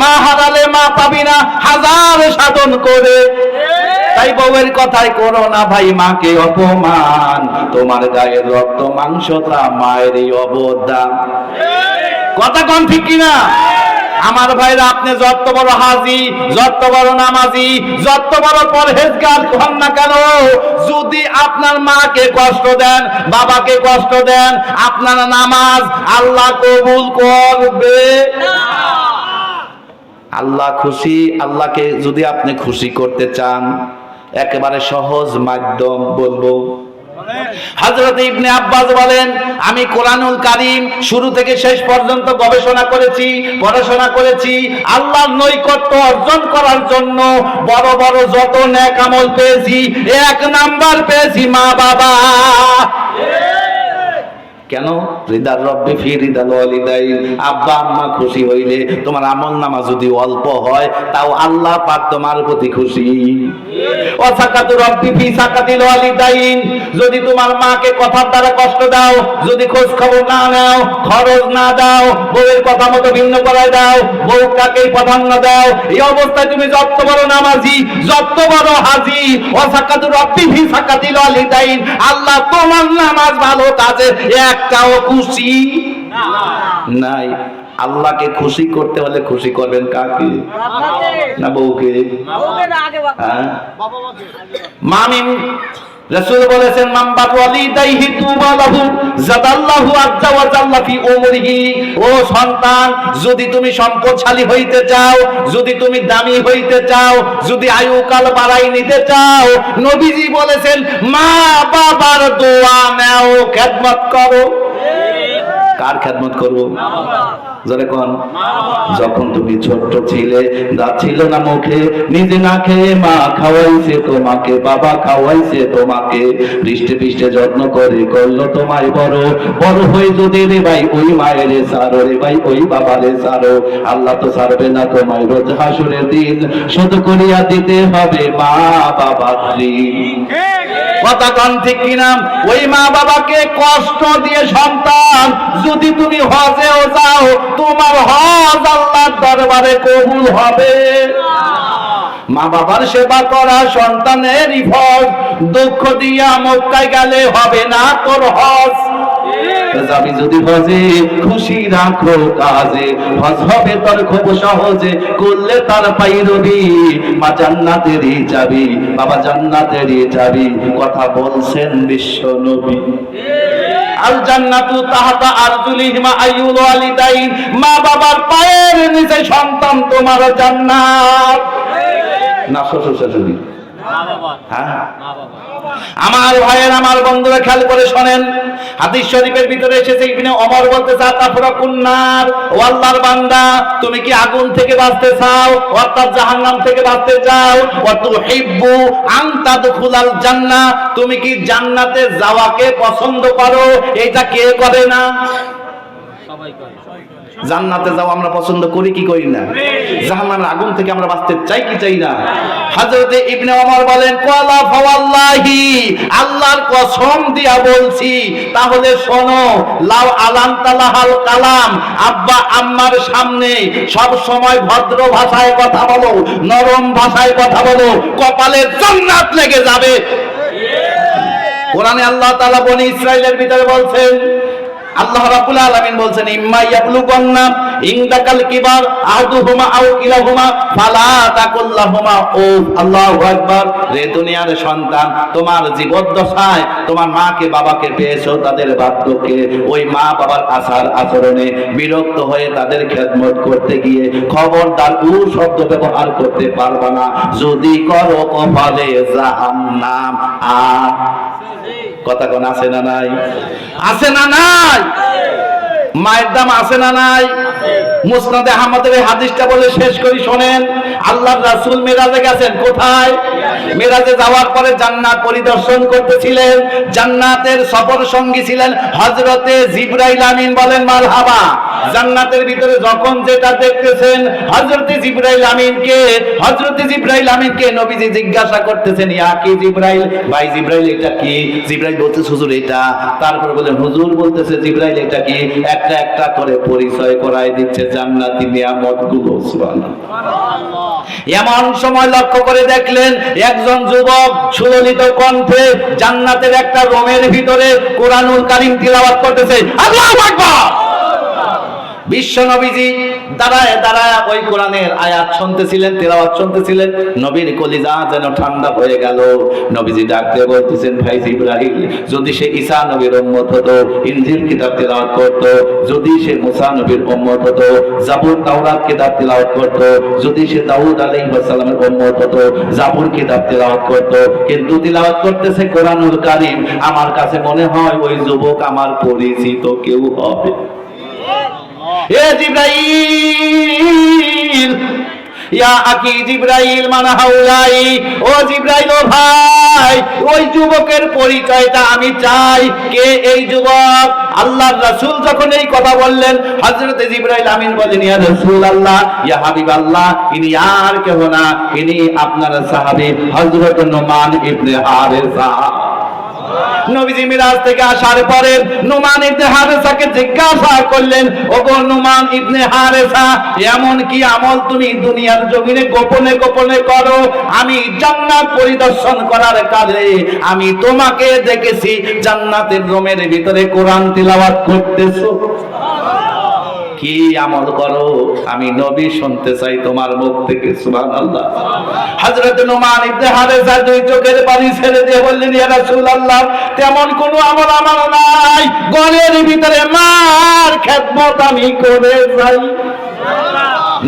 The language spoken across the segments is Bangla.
মা হারালে মা পাবি না, হাজার সাধন করে। তাই বউয়ের কথাই করো না ভাই, মাকে অপমান। তোমার গায়ের রক্ত, মাংসটা মায়েরই অবদান। কথা কন ঠিক কিনা? আমার ভাইরা, আপনি যত বড় হাজি, যত বড় নামাজি, যত বড় পরহেজগার, হন না কেন? যদি আপনার মাকে কষ্ট দেন, বাবাকে কষ্ট দেন, আপনার নামাজ আল্লাহ কবুল করবে। আল্লাহ খুশি, আল্লাহকে যদি আপনি খুশি করতে চান, একেবারে সহজ মাধ্যম বলব। হযরত ইবনে আব্বাস বলেন, আমি কোরআনুল কারীম শুরু থেকে শেষ পর্যন্ত গবেষণা করেছি, পড়াশোনা করেছি। আল্লাহর নৈকট্য অর্জন করার জন্য বড় বড় যত নেক আমল পেয়েছি, এক নাম্বার পেয়েছি মা বাবা কেন? হৃদার রব্বি ফি হৃদাল ওয়ালিদাইন। আব্বা, আম্মা খুশি হইলে তোমার আমল নামা যদি অল্প হয়, তাও আল্লাহ পাক তোমার প্রতি খুশি। অসাকাতু রব্বি ফি যদি তোমার মাকে কথার দ্বারা কষ্ট দাও, যদি খোঁজ খবর না নাও, খরচ না দাও, বউয়ের কথা মতো ভিন্ন করায় দাও, বউ কাকেই প্রাধান্য দাও, এই অবস্থায় তুমি যত বড় নামাজি, যত বড় হাজি অসাকাতু রব্বি ফি সাকাতিল ওয়ালিদাইন। আল্লাহ তোমার নামাজ ভালো কাজে একটাও খুশি নাই। আল্লাহকে খুশি করতে হলে খুশি করবেন কাকে? না বউকে। হ্যাঁ। মামিন রাসূল বলেছেন মাম্বার ওয়ালিদাইহি তুবা লাহু জাদাল্লাহু আজ্জা ওয়া জাল্লা ফি উমরিহি। ও সন্তান যদি তুমি সম্পদশালী হইতে চাও যদি তুমি দামি হইতে চাও যদি আয়ুকাল বাড়াই নিতে চাও নবীজি বলেছেন মা বাবার দোয়া নাও খেদমত করো। কার খেদমত করব? করব যখন তুমি ছোট্ট ছিলে দাঁত ছিল না মুখে, নিজে না খেয়ে মা খাওয়াইছে তোমাকে, বাবা খাওয়াইছে তোমাকে। পৃষ্ঠে পৃষ্ঠে যত্ন করে করল তোমায় বড়। বড় হয়ে যদি রে ভাই ওই মায়ের সারো, রে ভাই ওই বাবারে সারো। আল্লাহ তো সারবে না তোমায় রোজ হাসুরের দিন। শুধু করিয়া দিতে হবে মা বাবা কথা কন ঠিক কিনা? ওই মা বাবাকে কষ্ট দিয়ে সন্তান, যদি তুমি হজেও যাও তোমার হজ আল্লাহর দরবারে কবুল হবে। মা বাবার সেবা করা সন্তানের ফল দুঃখ দিয়া মক্কায় গেলে হবে না তোর হজ। যাবি যদি হজে খুশি রাখো কাজে হজ হবে তোর খুব সহজে করলে তার পাই রবি মা জান্নাতেরই যাবি বাবা জান্নাতেরই যাবি কথা বলছেন বিশ্ব নবী। আল জান্নাতু তাহাতা আরজুলিহিমা আইউল ওয়ালিদাইন। মা বাবার পায়ের নিচে সন্তান তোমার জান্নাত। না শ্বশুর শাশুড়ি। হ্যাঁ। আমার ভাইয়ের, আমার বন্ধুরা, খেয়াল করে শোনেন। হাদিস শরীফের ভিতরে এসেছে, ইবনে ওমর বলতে চা তাফরা কুন্নার, ও আল্লাহর বান্দা, তুমি কি আগুন থেকে বাঁচতে চাও? অর্থাৎ জাহান্নাম থেকে বাঁচতে চাও? ওয়া তুহিব্বু আন তাদখুলাল জান্নাহ তুমি কি জান্নাতে যাওয়াকে পছন্দ করো? এটা কে করে না? জান্নাতে যাও, আমরা পছন্দ করি, কি করি না? জাহান্নামের আগুন থেকে আমরা বাঁচতে চাই, কি চাই না? হযরতে ইবনে ওমর বলেন ক্বালা ফাওয়াল্লাহি, আল্লাহর কসম দিয়া বলছি, তাহলে শোনো, লাউ আলাম তালাহাল কালাম, আব্বা আম্মার সামনে সব সময় ভদ্র ভাষায় কথা বলো, নরম ভাষায় কথা বলো, কপালে জান্নাত লেগে যাবে। কোরআনে আল্লাহ তাআলা বনি ইসরাইলের ভিতরে বলছেন আল্লাহ রাব্বুল আলামিন বলছেন, ইম্মা ইয়াবলুগান্না ইনদাকাল কিবার আহাদুহুমা আও কিলাহুমা ফালা তাকুল্লাহুমা। ও আল্লাহু আকবার, রে দুনিয়ার সন্তান, তোমার জীবদ্দশায় তোমার মাকে বাবাকে পেয়েছ তাদের বাধ্যকে ওই মা বাবার আচার আচরণে বিরক্ত হয়ে তাদের খেদমত করতে গিয়ে খবর খবরদার উ শব্দ ব্যবহার করতে পারবা না। যদি করো কপালে জাহান্নাম, আ কথা কোন আছে না নাই? আছে না নাই? মায়ের দাম আছে না নাই? মুসনাদে আহমদের এই হাদিসটা বলে শেষ করি, শোনেন। মেরাজে গেছেন, কোথায়? মেরাজে যাওয়ার পরে জান্নাত পরিদর্শন করতেছিলেন, জান্নাতের সফর সঙ্গী ছিলেন জিবরাইল আমিন বলেন, মারহাবা। জান্নাতের ভিতরে যখন যেটা দেখতেছেন জিবরাইল আমিনকে, হযরতে আমিনকে নবীজি জিজ্ঞাসা করতেছেন, ইয়া কি জিবরাইল? ভাই, জিবরাইল এটা কি? জিবরাইল বলতেছে, হুজুর, এটা। তারপরে বলেন, হুজুর, বলতেছে, জিবরাইল এটা কি? একটা একটা করে পরিচয় করায় দিচ্ছে জান্নাতি নিয়ামতগুলো এমন সময় লক্ষ্য করে দেখলেন একজন যুবক সুললিত কণ্ঠে জান্নাতের একটা রোমের ভিতরে কোরআনুল কারিম তিলাবাত করতেছে, আল্লাহু আকবার! বিশ্ব নবীজি দাঁড়ায় দাঁড়ায় ওই কোরআনের আয়াত শুনতেছিলেন, তেলাওয়াত শুনতেছিলেন, নবীর কলিজা যেন ঠান্ডা হয়ে গেল। নবীজি ডাক দিয়ে বলতেছেন, ভাই ইব্রাহিম যদি সে ঈসা নবীর উম্মত হতো, ইনজিল কিতাব তেলাওয়াত করত, যদি সে মুসা নবীর উম্মত হতো, জাবুর তাওরাত কিতাব তেলাওয়াত করত, যদি সে দাউদ আলাইহিস সালামের উম্মত হতো, জাবুর কিতাব তেলাওয়াত করত, কিন্তু তেলাওয়াত করতেছে কোরআনুল কারীম, আমার কাছে মনে হয় ওই যুবক আমার পরিচিত কেউ হবে। জিব্রাইল, ইয়া আকি জিব্রাইল মানা হাউলাই ও জিব্রাইল ভাই, ওই যুবকের পরিচয়টা আমি চাই। কে এই যুবক? আল্লাহর রাসূল যখন এই কথা বললেন, হযরত জিব্রাইল আমিন বলেন, ইয়া আল্লাহ ইয়া হাবিব আল্লাহ ইনি আর কেহ না, ইনি আপনার সাহাবী হযরত নোমান ইবনে হারেসা। নবীজি মিরাজ থেকে আসার পরে নুমান ইবনে হারেসাকে জিজ্ঞাসা করলেন নুমান ইবনে হারেসা, এমন কি আমল তুমি দুনিয়ার জমিনে গোপনে গোপনে করো? আমি জান্নাত পরিদর্শন করার কাজে, আমি তোমাকে দেখেছি জান্নাতের রোমের ভিতরে কোরআন তিলাওয়াত করতেছো। কি আমল করো? আমি নবী শুনতে চাই তোমার মুখ থেকে, সুবহানাল্লাহ। হযরত নুমান ইবনে হারেসা দুই চোখের পানি ছেড়ে দিয়ে বললেন, ইয়া রাসূলুল্লাহ, তেমন কোনো আমল আমার নাই। গলের ভিতরে মার খেদমত আমি করে যাই।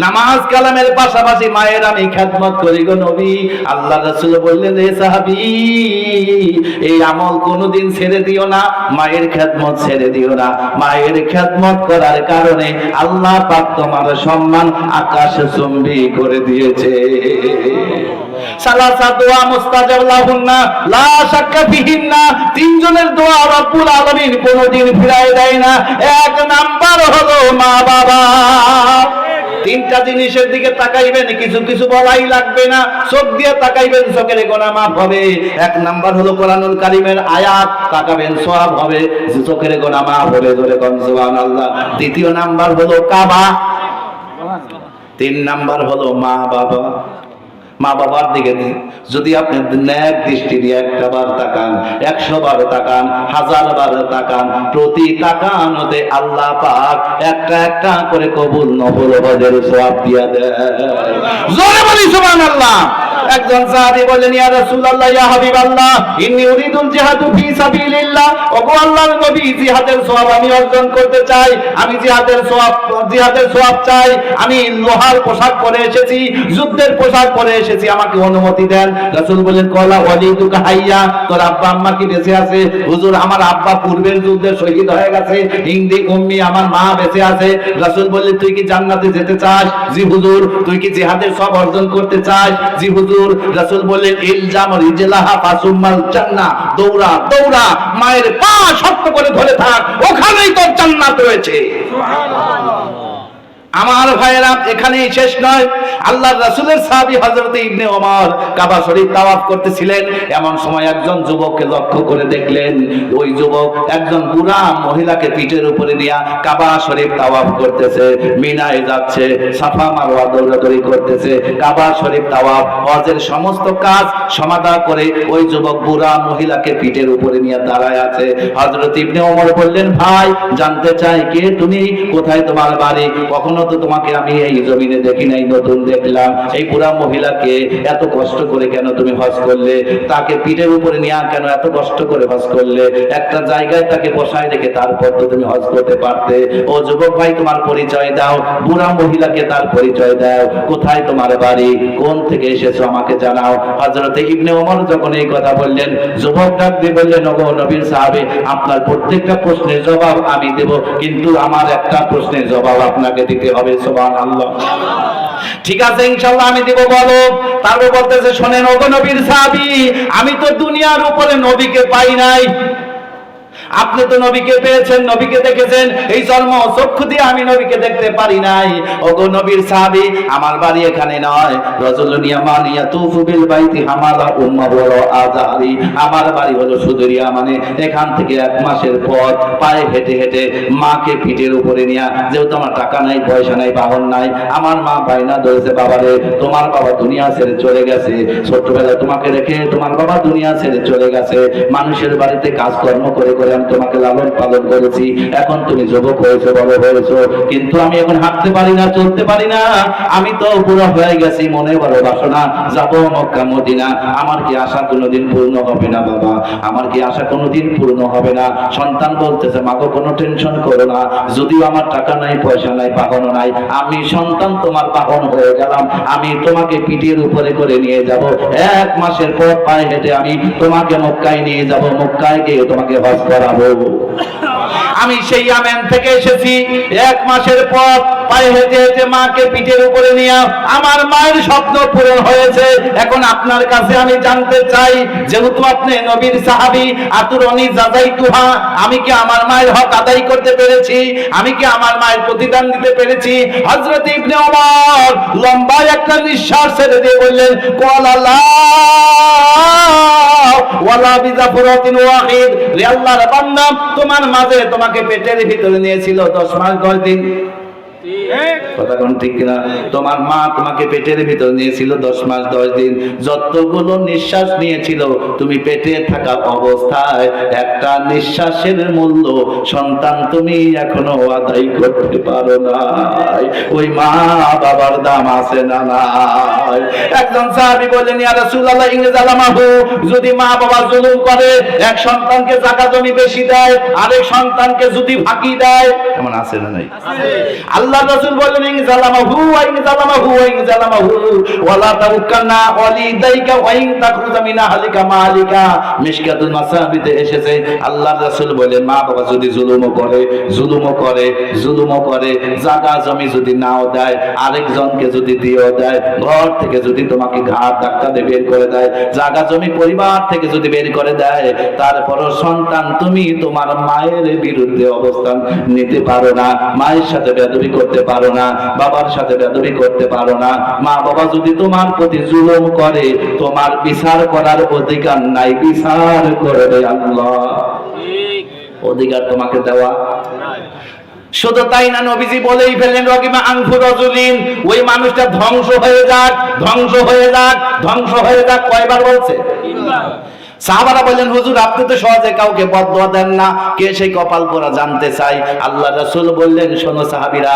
নামাজ কালামের পাশাপাশি মায়ের আমি খেদমত করি গো নবী। আল্লাহ রাসূল বললেন হে সাহাবী, এই আমল কোনোদিন ছেড়ে দিও না, মায়ের খেদমত ছেড়ে দিও না। মায়ের খেদমত করার কারণে আল্লাহ পাক তোমার সম্মান আকাশে চুম্বি করে দিয়েছে। সালাসা দোয়া লা তিনজনের দোয়া রব্বুল আলামিন কোনোদিন ফিরায় দেয় না। এক নাম্বার হলো মা বাবা তিনটা জিনিসের দিকে তাকাইবেন, কিছু কিছু বলাই লাগবে না, চোখ দিয়ে তাকাইবেন, চোখের গোনা মাফ হবে। এক নাম্বার হলো কোরআনুল কারিমের আয়াত, তাকাবেন সব হবে চোখের গোনা মাফ হবে ধরে কোন, সুবহানাল্লাহ। দ্বিতীয় নাম্বার হলো কাবা। তিন নাম্বার হলো মা বাবা মা বাবার দিকে যদি আপনি ন্যাক দৃষ্টি দিয়ে একটা বার তাকান, একশো বার তাকান, হাজার বার তাকান, প্রতি তাকানোতে আল্লাহ পাক একটা একটা করে কবুল নবল বাজের সব দিয়া দেয় জোরে বলি সুবহানাল্লাহ। একজন বললেন, ইয়া রাসূলুল্লাহ, ইয়া হাবিবাল্লাহ, ইন্নী উরিদুল জিহাদু ফি সাবিলিল্লাহ। আল্লাহর নবী, জিহাদের সওয়াব আমি অর্জন করতে চাই, আমি জিহাদের সওয়াব জিহাদের সওয়াব চাই। আমি লোহার পোশাক পরে এসেছি, যুদ্ধের পোশাক পরে এসেছি, আমাকে অনুমতি দেন। রাসূল হাইয়া, তোর আব্বা আম্মা কি বেঁচে আছে? হুজুর, আমার আব্বা পূর্বের শহীদ হয়ে গেছে, হিন্দি উম্মি আমার মা বেঁচে আছে। রাসূল বললেন, তুই কি জান্নাতে যেতে চাস? জি হুজুর, তুই কি জিহাদের সব অর্জন করতে চাস? জি হুজুর রাসূল বললেন ইলজাম রিজলাহা ফাসুমাল জান্নাহ। দৌড়া দৌড়া মায়ের পা শক্ত করে ধরে থাক ওখানেই তোর জান্নাত রয়েছে আমার ভাইয়েরা, এখানেই শেষ নয়। আল্লাহর রাসূলের সাহাবী হযরত ইবনে ওমর কাবা শরীফ তাওয়াফ করতেছিলেন। এমন সময় একজন যুবককে লক্ষ্য করে দেখলেন, ওই যুবক একজন বুড়া মহিলাকে পিঠের উপরে নিয়ে কাবা শরীফ তাওয়াফ করতেছে। মিনায় যাচ্ছে, সাফা মারওয়া দৌড়াদৌড়ি করতেছে। কাবা শরীফ তাওয়াফ হজের সমস্ত কাজ সমাধা করে ওই যুবক বুড়া মহিলাকে পিঠের উপরে নিয়ে দাঁড়ায় আছে। হযরত ইবনে ওমর বললেন, ভাই, জানতে চাই কে তুমি? কোথায় তোমার বাড়ি? কখনো তো তোমাকে আমি এই জমিনে দেখি নাই, নতুন দেখলাম। এই বুড়া মহিলাকে এত কষ্ট করে কেন তুমি হজ করলে? তাকে পিঠের উপরে নিয়ে কেন এত কষ্ট করে হজ করলে? একটা জায়গায় তাকে বসায় রেখে তারপর তো তুমি হজ করতে পারতে। ও যুবক ভাই, তোমার পরিচয় দাও। বুড়া মহিলাকে তার পরিচয় দাও। কোথায় তোমার বাড়ি? কোন থেকে এসেছ আমাকে জানাও। হযরতে ইবনে ওমর যখন এই কথা বললেন, যুবক ডাক দিয়ে বললেন, ওগো নবীর সাহাবে, আপনার প্রত্যেকটা প্রশ্নের জবাব আমি দেব। কিন্তু আমার একটা প্রশ্নের জবাব আপনাকে দিতে হবে, সুবহানাল্লাহ। ঠিক আছে, ইনশাআল্লাহ আমি দেব বলো। তারপর বলতেছে, শোনেন, ওগো নবীর সাহাবী, আমি তো দুনিয়ার উপরে নবীকে পাই নাই। আপনি তো নবীকে পেয়েছেন, নবীকে দেখেছেন। এই জন্ম চক্ষু দিয়ে আমি নবীকে দেখতে পারি নাই। ওগো নবীর সাহাবী, আমার বাড়ি এখানে নয়। রজলুনিয়া মানিয়া তুফু বিল বাইতি হামালা উম্মা বড় আজারি। আমার বাড়ি হলো সুদরিয়া মানে এখান থেকে এক মাসের পথ। পায়ে হেঁটে হেঁটে মাকে পিঠের উপরে নিয়ে, যেহেতু আমার টাকা নাই, পয়সা নাই, বাহন নাই, আমার মা বাইনা ধরেছে, বাবারে, তোমার বাবা দুনিয়া ছেড়ে চলে গেছে। ছোট্টবেলায় তোমাকে রেখে তোমার বাবা দুনিয়া ছেড়ে চলে গেছে। মানুষের বাড়িতে কাজকর্ম করে করে আমি তোমাকে লালন পালন করেছি। এখন তুমি যুবক হয়েছো, বড় হয়েছো। কিন্তু আমি এখন হাঁটতে পারি না, চলতে পারি না। আমি তো পুরো হয়ে গেছি, মনে বড় বাসনা। যাব মক্কা, মদিনা। আমার কি আশা কোনোদিন পূর্ণ হবে না, বাবা? আমার কি আশা কোনোদিন পূর্ণ হবে না? সন্তান বলতেছে, মাগো, কোনো টেনশন করো না। যদিও আমার টাকা নাই, পয়সা নাই, বাহনও নাই, আমি সন্তান তোমার বাহন হয়ে গেলাম। আমি তোমাকে পিঠের উপরে করে নিয়ে যাব। এক মাসের পর পায়ে হেঁটে আমি তোমাকে মক্কায় নিয়ে যাব। মক্কায় গিয়ে তোমাকে হজ আমি সেই আমেন থেকে এসেছি। এক মাসের পর পায়ে হেঁটে হেঁটে মাকে পিঠের উপরে নিয়ে আমার মায়ের স্বপ্ন পূরণ হয়েছে। এখন আপনার কাছে আমি জানতে চাই, যেহেতু আপনি নবীর সাহাবি আতুর অনি জাদাই তুহা, আমি কি আমার মায়ের হক আদায় করতে পেরেছি? আমি কি আমার মায়ের প্রতিদান দিতে পেরেছি? হযরত ইবনে ওমর লম্বা একটা নিঃশ্বাস ছেড়ে দিয়ে বললেন, কোয়াল ওয়ালা বিজাফরাতিন ওয়াহিদ। রে আল্লাহর বান্দা, তোমার মাঝে তোমাকে পেটের ভিতরে নিয়েছিল 10 মাস 10 দিন। কথা কোন ঠিক কিনা? তোমার মা তোমাকে পেটের ভিতর নিয়েছিল দশ মাস দশ দিন। যতগুলো নিঃশ্বাস নিয়েছিল তুমি পেটে থাকা অবস্থায় একটা নিঃশ্বাসের মূল্য সন্তান তুমি এখনও আদায় করতে পারো না ওই মা বাবার দাম আছে না নাই? একজন সাহাবী বলেন ইয়া রাসূলুল্লাহ ইংরেজ আলামাহু যদি মা বাবা জুলুম করে এক সন্তানকে জায়গা জমি বেশি দেয় আরেক সন্তানকে যদি ফাঁকি দেয় এমন আছে না নাই? আল্লাহ রাসূল বলেন ইন জালামাহু ওয়া ইন জালামাহু ওয়া ইন জালামাহু, ওয়ালা ওয়ালিদাইকা ওয়া ইন তাখরুজা মিন আহলিকা মালিকা। মিশকাতুল মাসাবিতে এসেছে। আল্লাহ রাসূল বলেন মা বাবা যদি জুলুমও করে জুলুমও করে জুলুমও করে জায়গা জমি যদি নাও দেয়, আরেকজনকে যদি দিয়েও দেয়, ঘর থেকে যদি তোমাকে ঘাট ধাক্কা দিয়ে বের করে দেয় জায়গা জমি পরিবার থেকে যদি বের করে দেয় তারপরও সন্তান তুমি তোমার মায়ের বিরুদ্ধে অবস্থান নিতে পারো না। মায়ের সাথে বেদবি করতে পারো না বাবার সাথে বেদবি করতে পারো না। মা বাবা যদি তোমার প্রতি জুলুম করে তোমার বিচার করার অধিকার নাই বিচার করবে আল্লাহ। অধিকার তোমাকে দেওয়া। শুধু তাই না নবীজি বলেই ফেললেন রকিমা আংফু রজুলিন ওই মানুষটা ধ্বংস হয়ে যাক ধ্বংস হয়ে যাক ধ্বংস হয়ে যাক কয়বার বলছে? সাহাবারা বললেন, হুজুর, আপনি তো সহজে কাউকে বদয়া দেন না। কে সেই কপাল পোড়া জানতে চাই আল্লাহ রাসূল বললেন, শোনো সাহাবীরা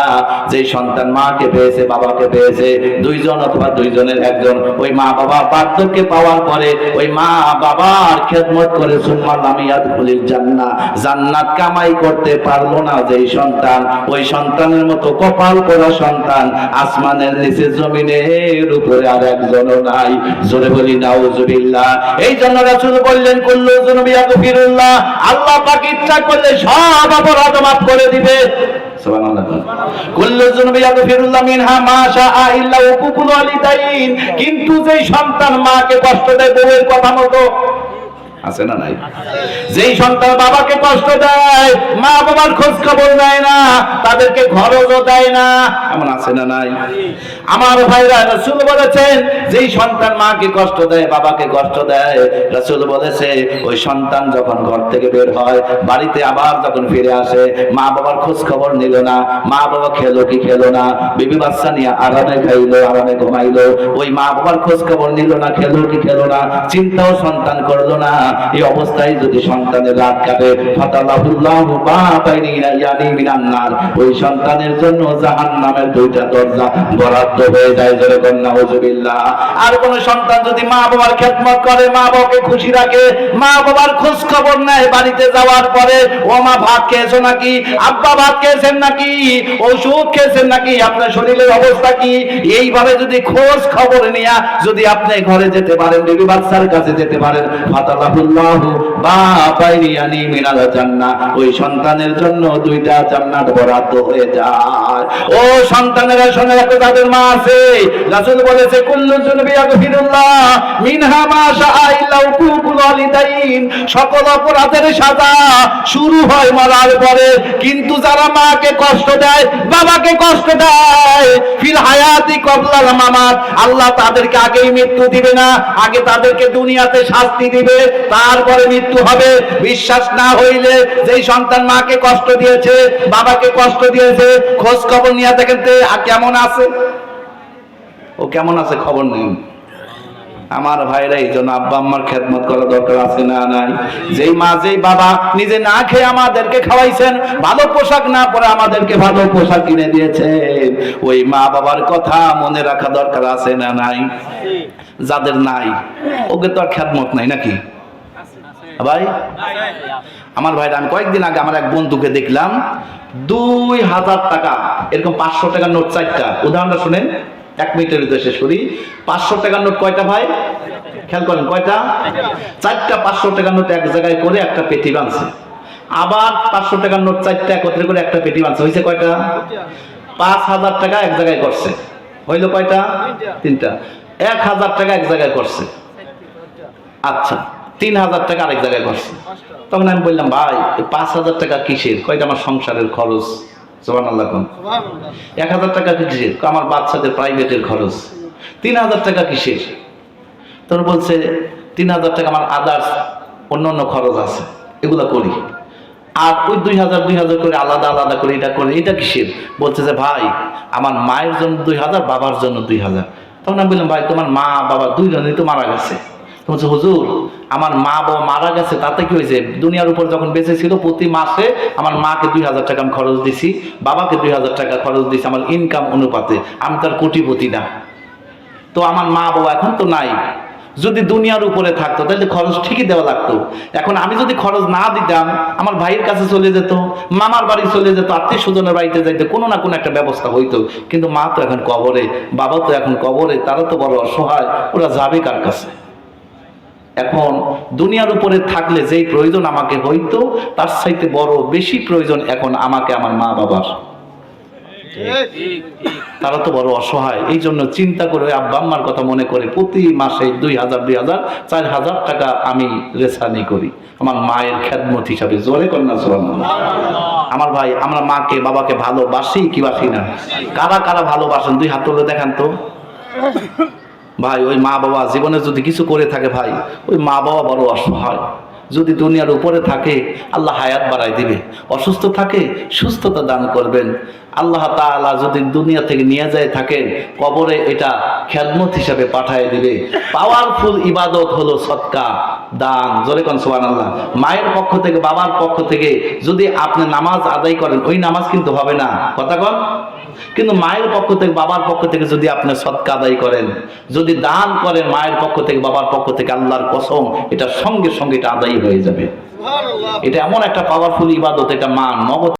যে সন্তান মাকে পেয়েছে, বাবাকে পেয়েছে, দুইজন অথবা দুইজনের একজন, ওই মা বাবা বার্ধক্যে পাওয়ার পরে ওই মা বাবার খেদমত করে সুম্মা লামিয়াত খুলির জান্নাত জান্নাত কামাই করতে পারল না যেই সন্তান। ওই সন্তানের মতো কপাল পোড়া সন্তান, আসমানের নিচে জমিনের উপরে আর একজনও নাই। জোরে বলি, নাউজুবিল্লাহ। এই জন্য রাসূল বললেন, কুল্লু যুনুবি ইয়াগফিরুল্লাহ। আল্লাহ পাক ইচ্ছা করলে সব অপরাধ মাফ করে দিবে। কিন্তু যে সন্তান মাকে কষ্ট দেয় বউয়ের কথা মতো আছে না নাই? যেই সন্তান বাবাকে কষ্ট দেয়, মা বাবার খোঁজ খবর নেয় না, তাদেরকে খরচও দেয় না, এমন আছে না নাই? আমার ভাইরা রাসূল বলেছেন, যেই সন্তান মাকে কষ্ট দেয়, বাবাকে কষ্ট দেয়, রাসূল বলেছে, ওই সন্তান যখন ঘর থেকে বের হয়, বাড়িতে আবার যখন ফিরে আসে, মা বাবার খোঁজ খবর নিল না, মা বাবা খেলো কি খেলো না, বিবি বাচ্চা নিয়ে আরামে খাইলো, আরামে ঘুমাইলো, ওই মা বাবার খোঁজ খবর নিল না, খেলো কি খেলো না, চিন্তাও সন্তান করল না এই অবস্থায় যদি সন্তানের রাত কাটে, ফাতালাহুল্লাহু বাবাইনি ইয়ানি মিনান নার। ওই সন্তানের জন্য জাহান্নামের দুইটা দরজা বরাদ্দ হয়ে যায়, জোরে কন্যা হুজুবিল্লাহ আর কোন সন্তান যদি মা বাবার খেদমত করে, মা বাবাকে খুশি রাখে, মা বাবার খোঁজ খবর নেয় বাড়িতে যাওয়ার পরে, ও মা ভাত খেয়েছো নাকি? আব্বা ভাত খেয়েছেন নাকি? ওষুধ খেয়েছেন নাকি? আপনার শরীরের অবস্থা কি? এইভাবে যদি খোঁজ খবর নিয়ে যদি আপনি ঘরে যেতে পারেন বেবি বাচ্চার কাছে যেতে পারেন, ফাতালাহু লাহুল্লাহু বাবাইয়ানি মিনাল জান্নাহ। ওই সন্তানের জন্য দুইটা জান্নাত বরাদ্দ হয়ে যায়। ও তাদের মা আছে। রাসূল বলেছে, কুল্লু মিনহা মা শাআ ইল্লা উকুকুল ওয়ালিদাইন। সকল অপরাধের সাজা শুরু হয় মারার পরে। কিন্তু যারা মাকে কষ্ট দেয়, বাবাকে কষ্ট দেয়। ফিল হায়াতি কবলাল মামাত। আল্লাহ তাদেরকে আগেই মৃত্যু দিবে না, আগে তাদেরকে দুনিয়াতে শাস্তি দিবে। তারপরে মৃত্যু হবে বিশ্বাস না হইলে যেই সন্তান মাকে কষ্ট দিয়েছে, বাবাকে কষ্ট দিয়েছে, খোঁজ খবর নিয়ে দেখেন তে আ- কেমন আছে? ও কেমন আছে খবর নেই। আমার ভাইরা এই জন্য আব্বা আম্মার খেদমত করা দরকার আছে না নাই? যেই মা, যেই বাবা নিজে না খেয়ে আমাদেরকে খাওয়াইছেন, ভালো পোশাক না পরে আমাদেরকে ভালো পোশাক কিনে দিয়েছেন। ওই মা বাবার কথা মনে রাখা দরকার আছে না নাই? যাদের নাই ওকে তো আর খেদমত নাই নাকি? ভাই? আমার ভাইরা, আমি কয়েকদিন আগে আমার এক বন্ধুকে দেখলাম, দুই হাজার টাকা, এরকম পাঁচশো টাকার নোট চারটা। উদাহরণটা শুনেন, এক মিনিটের ভিতরে শেষ করি। পাঁচশো টাকার নোট কয়টা ভাই? খেয়াল করেন, কয়টা? চারটা পাঁচশো টাকার নোট এক জায়গায় করে একটা পেটি বানছে আবার পাঁচশো টাকার নোট চারটা একত্রে করে একটা পেটি বানছে হয়েছে কয়টা? পাঁচ হাজার টাকা এক জায়গায় করছে। হইল কয়টা? তিনটা। এক হাজার টাকা এক জায়গায় করছে। আচ্ছা। তিন হাজার টাকা আরেক জায়গায় করছে তখন আমি বললাম ভাই পাঁচ হাজার টাকা কিসের? কয়েক আমার সংসারের খরচ? আল্লাহ এক হাজার টাকা কিসের? আমার বাচ্চাদের প্রাইভেটের খরচ। তিন হাজার টাকা কিসের? তখন বলছে তিন হাজার টাকা আমার আদার্স অন্য অন্য খরচ আছে এগুলো করি। আর ওই দুই হাজার দুই হাজার করে আলাদা আলাদা করে এটা করে এটা কিসের? বলছে যে ভাই আমার মায়ের জন্য দুই হাজার বাবার জন্য দুই হাজার তখন আমি বললাম ভাই তোমার মা বাবা দুইজনই তো মারা গেছে। বলছে, হুজুর, আমার মা বাবা মারা গেছে, তাতে কি হয়েছে? দুনিয়ার উপর যখন বেঁচে ছিল প্রতি মাসে আমার মাকে দুই হাজার টাকা আমি খরচ দিছি, বাবাকে দুই হাজার টাকা খরচ দিছি আমার ইনকাম অনুপাতে। আমি তার কোটিপতি না। তো আমার মা বাবা এখন তো নাই। যদি দুনিয়ার উপরে থাকতো, তাহলে খরচ ঠিকই দেওয়া লাগতো। এখন আমি যদি খরচ না দিতাম, আমার ভাইয়ের কাছে চলে যেত, মামার বাড়ি চলে যেত, আত্মীয় স্বজনের বাড়িতে যাইতে, কোনো না কোনো একটা ব্যবস্থা হইতো। কিন্তু মা তো এখন কবরে, বাবা তো এখন কবরে, তারা তো বড় অসহায়, ওরা যাবে কার কাছে? এখন দুনিয়ার উপরে থাকলে যেই প্রয়োজন আমাকে হইতো, তার চাইতে বড় বেশি প্রয়োজন এখন আমাকে আমার মা বাবার। তারা তো বড় অসহায়। এই জন্য চিন্তা করে আব্বা আম্মার কথা মনে করে প্রতি মাসে দুই হাজার দুই হাজার, চার হাজার টাকা আমি রেসানি করি। আমার মায়ের খেদমত হিসাবে, জোরে কন্যা জোরান আমার ভাই, আমরা মাকে, বাবাকে ভালোবাসি কি বাসি না? কারা কারা ভালোবাসেন? দুই হাত তুলে দেখান তো। ভাই, ওই মা বাবা জীবনে যদি কিছু করে থাকে ভাই, ওই মা বাবা বড় অসহায়। যদি দুনিয়ার উপরে থাকে, আল্লাহ হায়াত বাড়াই দিবে। অসুস্থ থাকে, সুস্থতা দান করবেন। আল্লাহ তালা যদি দুনিয়া থেকে নিয়ে যায় থাকেন, কবরে এটা খেদমত হিসাবে পাঠায় দিবে। পাওয়ারফুল ইবাদত হলো সৎকা। দান জোরে কন সোহান আল্লাহ মায়ের পক্ষ থেকে বাবার পক্ষ থেকে যদি আপনি নামাজ আদায় করেন ওই নামাজ কিন্তু হবে না। কথা কন? কিন্তু মায়ের পক্ষ থেকে বাবার পক্ষ থেকে যদি আপনি সৎকা আদায় করেন যদি দান করেন মায়ের পক্ষ থেকে বাবার পক্ষ থেকে আল্লাহর কসম এটা সঙ্গে সঙ্গে এটা আদায় হয়ে যাবে। এটা এমন একটা পাওয়ারফুল ইবাদত এটা মা নগদ